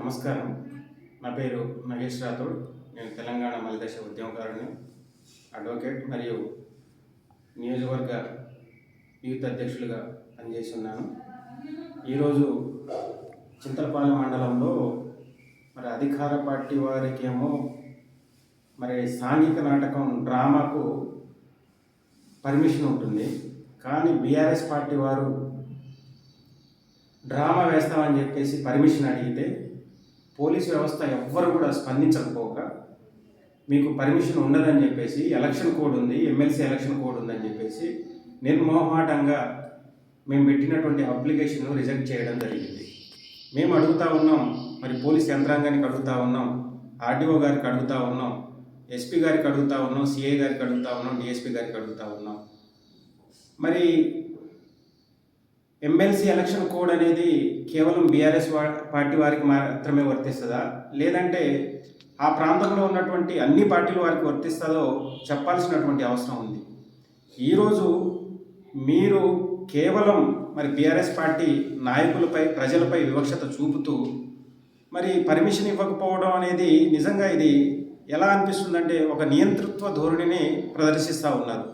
నమస్కారం. నా పేరు మహేష్ రాథోడ్. నేను తెలంగాణ మలిదశ ఉద్యమకారుని అడ్వకేట్ మరియు నియోజకవర్గ యూత్ అధ్యక్షులుగా పనిచేస్తున్నాను. ఈరోజు చింతలపాలెం మండలంలో మరి అధికార పార్టీ వారికేమో మరి సాంఘిక నాటకం డ్రామాకు పర్మిషన్ ఉంటుంది. కానీ బీఆర్ఎస్ పార్టీ వారు డ్రామా వేస్తామని చెప్పేసి పర్మిషన్ అడిగితే పోలీస్ వ్యవస్థ ఎవ్వరు కూడా స్పందించకపోక మీకు పర్మిషన్ ఉండదని చెప్పేసి ఎలక్షన్ కోడ్ ఉంది ఎమ్మెల్సీ ఎలక్షన్ కోడ్ ఉందని చెప్పేసి నిర్మోహాటంగా మేము పెట్టినటువంటి అప్లికేషన్ను రిజెక్ట్ చేయడం జరిగింది. మేము అడుగుతా ఉన్నాం మరి పోలీస్ యంత్రాంగానికి అడుగుతా ఉన్నాం ఆర్డీఓ గారికి అడుగుతా ఉన్నాం ఎస్పీ గారికి అడుగుతా ఉన్నాం సిఐ గారికి అడుగుతా ఉన్నాం డిఎస్పీ గారికి అడుగుతా ఉన్నాం. మరి ఎమ్మెల్సీ ఎలక్షన్ కోడ్ అనేది కేవలం బీఆర్ఎస్ పార్టీ వారికి మాత్రమే వర్తిస్తుందా? లేదంటే ఆ ప్రాంతంలో ఉన్నటువంటి అన్ని పార్టీల వారికి వర్తిస్తుందో చెప్పాల్సినటువంటి అవసరం ఉంది. ఈరోజు మీరు కేవలం మరి బీఆర్ఎస్ పార్టీ నాయకులపై ప్రజలపై వివక్షత చూపుతూ మరి పర్మిషన్ ఇవ్వకపోవడం అనేది నిజంగా ఇది ఎలా అనిపిస్తుందంటే ఒక నియంతృత్వ ధోరణిని ప్రదర్శిస్తూ ఉన్నారు.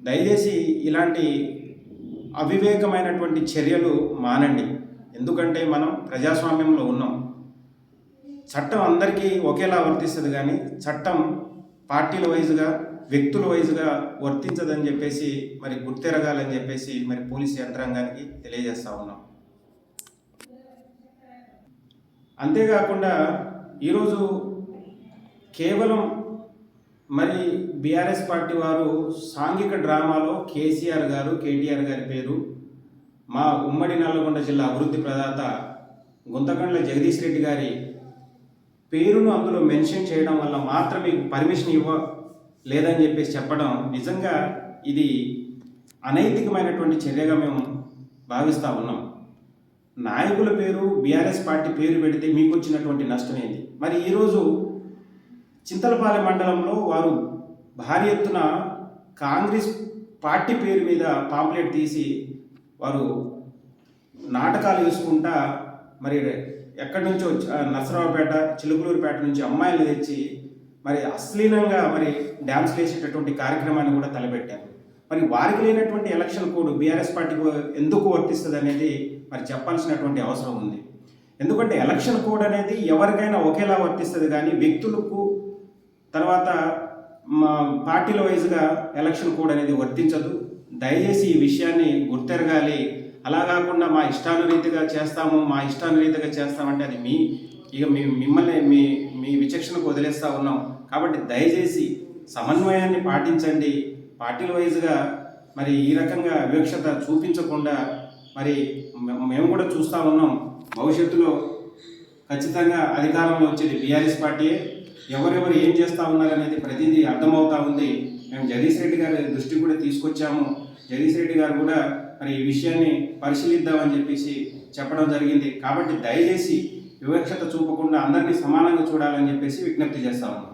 దయచేసి ఇలాంటి అవివేకమైనటువంటి చర్యలు మానండి. ఎందుకంటే మనం ప్రజాస్వామ్యంలో ఉన్నాం. చట్టం అందరికీ ఒకేలా వర్తిస్తుంది కానీ చట్టం పార్టీల వైజ్గా వ్యక్తుల వైజ్గా వర్తించదని చెప్పేసి మరి గుర్తెరగాలని చెప్పేసి మరి పోలీస్ యంత్రాంగానికి తెలియజేస్తూ ఉన్నాం. అంతేకాకుండా ఈరోజు కేవలం మరి బీఆర్ఎస్ పార్టీ వారు సాంఘిక డ్రామాలో కేసీఆర్ గారు కేటీఆర్ గారి పేరు మా ఉమ్మడి నల్లగొండ జిల్లా అభివృద్ధి ప్రదాత గుంతకండ్ల జగదీష్ రెడ్డి గారి పేరును అందులో మెన్షన్ చేయడం వల్ల మాత్రమే పర్మిషన్ ఇవ్వ లేదని చెప్పేసి చెప్పడం నిజంగా ఇది అనైతికమైనటువంటి చర్యగా మేము భావిస్తూ ఉన్నాం. నాయకుల పేరు బీఆర్ఎస్ పార్టీ పేరు పెడితే మీకు వచ్చినటువంటి నష్టం ఏంది మరి ఈరోజు చింతలపాలెం మండలంలో వారు భారీ ఎత్తున కాంగ్రెస్ పార్టీ పేరు మీద పాంప్లెట్ తీసి వారు నాటకాలు వేసుకుంటా మరి ఎక్కడి నుంచో నరసరావుపేట చిలుకలూరుపేట నుంచి అమ్మాయిలు తెచ్చి మరి అశ్లీలంగా మరి డ్యాన్స్ వేసేటటువంటి కార్యక్రమాన్ని కూడా తలపెట్టారు. మరి వారికి లేనటువంటి ఎలక్షన్ కోడ్ బీఆర్ఎస్ పార్టీకి ఎందుకు వర్తిస్తుంది అనేది మరి చెప్పాల్సినటువంటి అవసరం ఉంది. ఎందుకంటే ఎలక్షన్ కోడ్ అనేది ఎవరికైనా ఒకేలా వర్తిస్తుంది కానీ వ్యక్తులకు తర్వాత మా పార్టీల వైజ్గా ఎలక్షన్ కోడ్ అనేది వర్తించదు. దయచేసి ఈ విషయాన్ని గుర్తెరగాలి. అలా కాకుండా మా ఇష్టానురీతిగా చేస్తాము మా ఇష్టానురీతిగా చేస్తామంటే అది మీ ఇక మీ మిమ్మల్ని మీ మీ విచక్షణకు వదిలేస్తూ ఉన్నాం. కాబట్టి దయచేసి సమన్వయాన్ని పాటించండి. పార్టీల వైజ్గా మరి ఈ రకంగా వివక్షత చూపించకుండా మరి మేము కూడా చూస్తూ ఉన్నాం. భవిష్యత్తులో ఖచ్చితంగా అధికారంలో వచ్చేది బీఆర్ఎస్ పార్టీయే. ఎవరెవరు ఏం చేస్తూ ఉన్నారనేది ప్రతిదీ అర్థమవుతా ఉంది. మేము జగదీష్ రెడ్డి గారి దృష్టి కూడా తీసుకొచ్చాము. జగదీష్ రెడ్డి గారు కూడా మరి ఈ విషయాన్ని పరిశీలిద్దామని చెప్పేసి చెప్పడం జరిగింది. కాబట్టి దయచేసి వివక్షత చూపకుండా అందరినీ సమానంగా చూడాలని చెప్పేసి విజ్ఞప్తి చేస్తా ఉన్నాం.